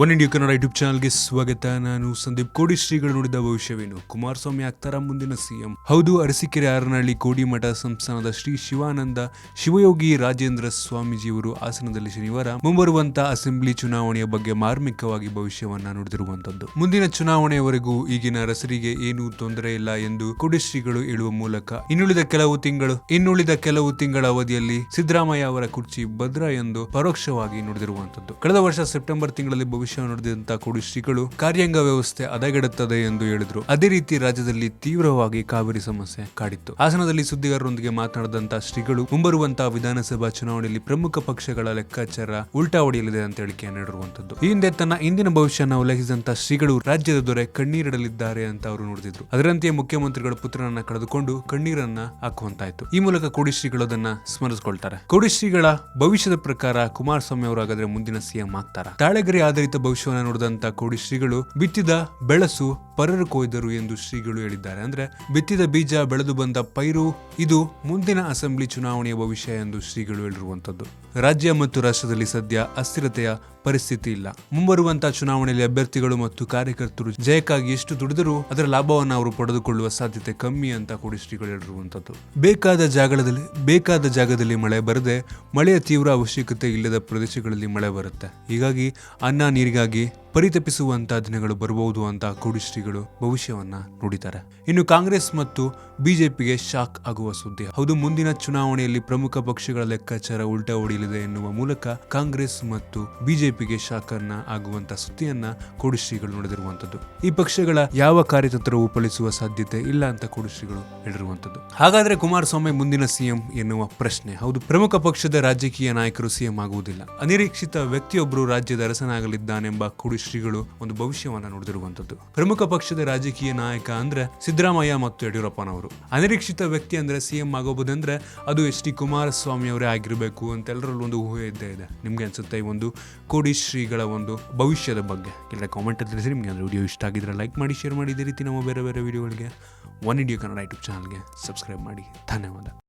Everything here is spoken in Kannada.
ಒನ್ ಇಂಡಿಯಾ ಕನ್ನಡ ಯೂಟ್ಯೂಬ್ ಚಾನಲ್ಗೆ ಸ್ವಾಗತ. ನಾನು ಸಂದೀಪ್. ಕೋಡಿ ಶ್ರೀಗಳು ನೋಡಿದ ಭವಿಷ್ಯವೇನು? ಕುಮಾರಸ್ವಾಮಿ ಆಗ್ತಾರ ಮುಂದಿನ ಸಿಎಂ? ಹೌದು, ಅರಸೀಕೆರೆ ಆರನಹಳ್ಳಿ ಕೋಡಿಮಠ ಸಂಸ್ಥಾನದ ಶ್ರೀ ಶಿವಾನಂದ ಶಿವಯೋಗಿ ರಾಜೇಂದ್ರ ಸ್ವಾಮೀಜಿಯವರು ಆಸನದಲ್ಲಿ ಶನಿವಾರ ಮುಂಬರುವಂತಹ ಅಸೆಂಬ್ಲಿ ಚುನಾವಣೆಯ ಬಗ್ಗೆ ಮಾರ್ಮಿಕವಾಗಿ ಭವಿಷ್ಯವನ್ನ ನುಡಿದಿರುವಂತದ್ದು. ಮುಂದಿನ ಚುನಾವಣೆಯವರೆಗೂ ಈಗಿನ ಅರಸರಿಗೆ ಏನೂ ತೊಂದರೆ ಇಲ್ಲ ಎಂದು ಕೋಡಿ ಶ್ರೀಗಳು ಹೇಳುವ ಮೂಲಕ ಇನ್ನುಳಿದ ಕೆಲವು ತಿಂಗಳು, ಇನ್ನುಳಿದ ಕೆಲವು ತಿಂಗಳ ಅವಧಿಯಲ್ಲಿ ಸಿದ್ದರಾಮಯ್ಯ ಅವರ ಕುರ್ಚಿ ಭದ್ರ ಎಂದು ಪರೋಕ್ಷವಾಗಿ ನುಡಿದಿರುವಂತದ್ದು. ಕಳೆದ ವರ್ಷ ಸೆಪ್ಟೆಂಬರ್ ತಿಂಗಳಲ್ಲಿ ಭವಿಷ್ಯ ನುಡಿದಂತಹ ಕುಡಿಶ್ರೀಗಳು ಕಾರ್ಯಾಂಗ ವ್ಯವಸ್ಥೆ ಹದಗೆಡುತ್ತದೆ ಎಂದು ಹೇಳಿದ್ರು. ಅದೇ ರೀತಿ ರಾಜ್ಯದಲ್ಲಿ ತೀವ್ರವಾಗಿ ಕಾವೇರಿ ಸಮಸ್ಯೆ ಕಾಡಿತ್ತು. ಹಾಸನದಲ್ಲಿ ಸುದ್ದಿಗಾರರೊಂದಿಗೆ ಮಾತನಾಡಿದಂತಹ ಶ್ರೀಗಳು ಮುಂಬರುವಂತಹ ವಿಧಾನಸಭಾ ಚುನಾವಣೆಯಲ್ಲಿ ಪ್ರಮುಖ ಪಕ್ಷಗಳ ಲೆಕ್ಕಾಚಾರ ಉಲ್ಟಾ ಹೊಡೆಯಲಿದೆ ಅಂತ ಹೇಳಿಕೆ ನೀಡಿರುವಂತದ್ದು. ಈ ಹಿಂದೆ ತನ್ನ ಇಂದಿನ ಭವಿಷ್ಯನ ಉಲ್ಲೇಖಿಸಿದಂತಹ ಶ್ರೀಗಳು, ರಾಜ್ಯದ ದೊರೆ ಕಣ್ಣೀರಿಡಲಿದ್ದಾರೆ ಅಂತ ಅವರು ನೋಡಿದ್ರು ಅದರಂತೆಯೇ ಮುಖ್ಯಮಂತ್ರಿಗಳ ಪುತ್ರನನ್ನ ಕಳೆದುಕೊಂಡು ಕಣ್ಣೀರನ್ನ ಹಾಕುವಂತಾಯ್ತು. ಈ ಮೂಲಕ ಕೋಡಿ ಶ್ರೀಗಳು ಅದನ್ನ ಸ್ಮರಿಸಿಕೊಳ್ತಾರೆ. ಕೋಡಿ ಶ್ರೀಗಳ ಭವಿಷ್ಯದ ಪ್ರಕಾರ ಕುಮಾರಸ್ವಾಮಿ ಅವರು ಹಾಗಾದ್ರೆ ಮುಂದಿನ ಸಿಎಂ ಆಗ್ತಾರ? ತಾಳೆಗರಿ ಆಧಾರಿತ ಭವಿಷ್ಯವನ್ನ ನೋಡಿದಂತ ಕೋಡಿ ಶ್ರೀಗಳು ಬಿತ್ತಿದ ಬೆಳಸು ಪರರು ಕೊಯ್ದರು ಎಂದು ಶ್ರೀಗಳು ಹೇಳಿದ್ದಾರೆ. ಅಂದ್ರೆ ಬಿತ್ತಿದ ಬೀಜ ಬೆಳೆದು ಬಂದ ಪೈರು, ಇದು ಮುಂದಿನ ಅಸೆಂಬ್ಲಿ ಚುನಾವಣೆಯ ಭವಿಷ್ಯ ಎಂದು ಶ್ರೀಗಳು ಹೇಳಿರುವಂತದ್ದು. ರಾಜ್ಯ ಮತ್ತು ರಾಷ್ಟ್ರದಲ್ಲಿ ಸದ್ಯ ಅಸ್ಥಿರತೆಯ ಪರಿಸ್ಥಿತಿ ಇಲ್ಲ. ಮುಂಬರುವಂತಹ ಚುನಾವಣೆಯಲ್ಲಿ ಅಭ್ಯರ್ಥಿಗಳು ಮತ್ತು ಕಾರ್ಯಕರ್ತರು ಜಯಕ್ಕಾಗಿ ಎಷ್ಟು ದುಡಿದರೂ ಅದರ ಲಾಭವನ್ನು ಅವರು ಪಡೆದುಕೊಳ್ಳುವ ಸಾಧ್ಯತೆ ಕಮ್ಮಿ ಅಂತ ಕೋಡಿ ಶ್ರೀಗಳು ಹೇಳಿರುವಂತದ್ದು. ಬೇಕಾದ ಜಾಗದಲ್ಲಿ ಬೇಕಾದ ಜಾಗದಲ್ಲಿ ಮಳೆ ಬರದೆ ಮಳೆಯ ತೀವ್ರ ಅವಶ್ಯಕತೆ ಇಲ್ಲದ ಪ್ರದೇಶಗಳಲ್ಲಿ ಮಳೆ ಬರುತ್ತೆ. ಹೀಗಾಗಿ ಅನ್ನ gagé. ಪರಿತಪಿಸುವಂತಹ ದಿನಗಳು ಬರಬಹುದು ಅಂತ ಕೋಡಿಶ್ರೀಗಳು ಭವಿಷ್ಯವನ್ನ ನುಡಿತಾರೆ. ಇನ್ನು ಕಾಂಗ್ರೆಸ್ ಮತ್ತು ಬಿಜೆಪಿಗೆ ಶಾಕ್ ಆಗುವ ಸುದ್ದಿ. ಹೌದು, ಮುಂದಿನ ಚುನಾವಣೆಯಲ್ಲಿ ಪ್ರಮುಖ ಪಕ್ಷಗಳ ಲೆಕ್ಕಾಚಾರ ಉಲ್ಟಾ ಹೊಡೆಯಲಿದೆ ಎನ್ನುವ ಮೂಲಕ ಕಾಂಗ್ರೆಸ್ ಮತ್ತು ಬಿಜೆಪಿಗೆ ಶಾಕ್ ಅನ್ನ ಆಗುವಂತ ಸುದ್ದಿಯನ್ನ ಕೋಡಿಶ್ರೀಗಳು ನುಡಿದಿರುವಂತದ್ದು ಈ ಪಕ್ಷಗಳ ಯಾವ ಕಾರ್ಯತಂತ್ರವು ಫಲಿಸುವ ಸಾಧ್ಯತೆ ಇಲ್ಲ ಅಂತ ಕೋಡಿಶ್ರೀಗಳು ಹೇಳಿರುವಂತದ್ದು ಹಾಗಾದ್ರೆ ಕುಮಾರಸ್ವಾಮಿ ಮುಂದಿನ ಸಿಎಂ ಎನ್ನುವ ಪ್ರಶ್ನೆ. ಹೌದು, ಪ್ರಮುಖ ಪಕ್ಷದ ರಾಜಕೀಯ ನಾಯಕರು ಸಿಎಂ ಆಗುವುದಿಲ್ಲ. ಅನಿರೀಕ್ಷಿತ ವ್ಯಕ್ತಿಯೊಬ್ಬರು ರಾಜ್ಯದ ಅರಸನಾಗಲಿದ್ದಾನೆಂಬ ಕೋಡಿ ಶ್ರೀಗಳು ಒಂದು ಭವಿಷ್ಯವನ್ನ ನುಡಿದಿರುವಂತದ್ದು ಪ್ರಮುಖ ಪಕ್ಷದ ರಾಜಕೀಯ ನಾಯಕ ಅಂದ್ರೆ ಸಿದ್ದರಾಮಯ್ಯ ಮತ್ತು ಯಡಿಯೂರಪ್ಪನವರು. ಅನಿರೀಕ್ಷಿತ ವ್ಯಕ್ತಿ ಅಂದ್ರೆ ಸಿಎಂ ಆಗೋಬೋದಂದ್ರೆ ಅದು ಎಚ್ ಡಿ ಕುಮಾರಸ್ವಾಮಿ ಅವರೇ ಆಗಿರಬೇಕು ಅಂತ ಎಲ್ಲರಲ್ಲೂ ಒಂದು ಊಹೆ ಇದ್ದೇ ಇದೆ. ನಿಮ್ಗೆ ಅನ್ಸುತ್ತೆ ಈ ಒಂದು ಕೋಡಿ ಶ್ರೀಗಳ ಒಂದು ಭವಿಷ್ಯದ ಬಗ್ಗೆ? ಇಲ್ಲ ಕಾಮೆಂಟ್ ತಿಳಿಸಿ, ನಿಮ್ಗೆ ಅಂದ್ರೆ ವಿಡಿಯೋ ಇಷ್ಟ ಆಗಿದ್ರೆ ಲೈಕ್ ಮಾಡಿ ಶೇರ್ ಮಾಡಿ. ಇದೇ ರೀತಿ ನಮ್ಮ ಬೇರೆ ಬೇರೆ ವಿಡಿಯೋಗಳಿಗೆ ಒನ್ ಇಂಡಿಯಾ ಕನ್ನಡ ಯೂಟ್ಯೂಬ್ ಚಾನಲ್ಗೆ ಸಬ್ಸ್ಕ್ರೈಬ್ ಮಾಡಿ. ಧನ್ಯವಾದ.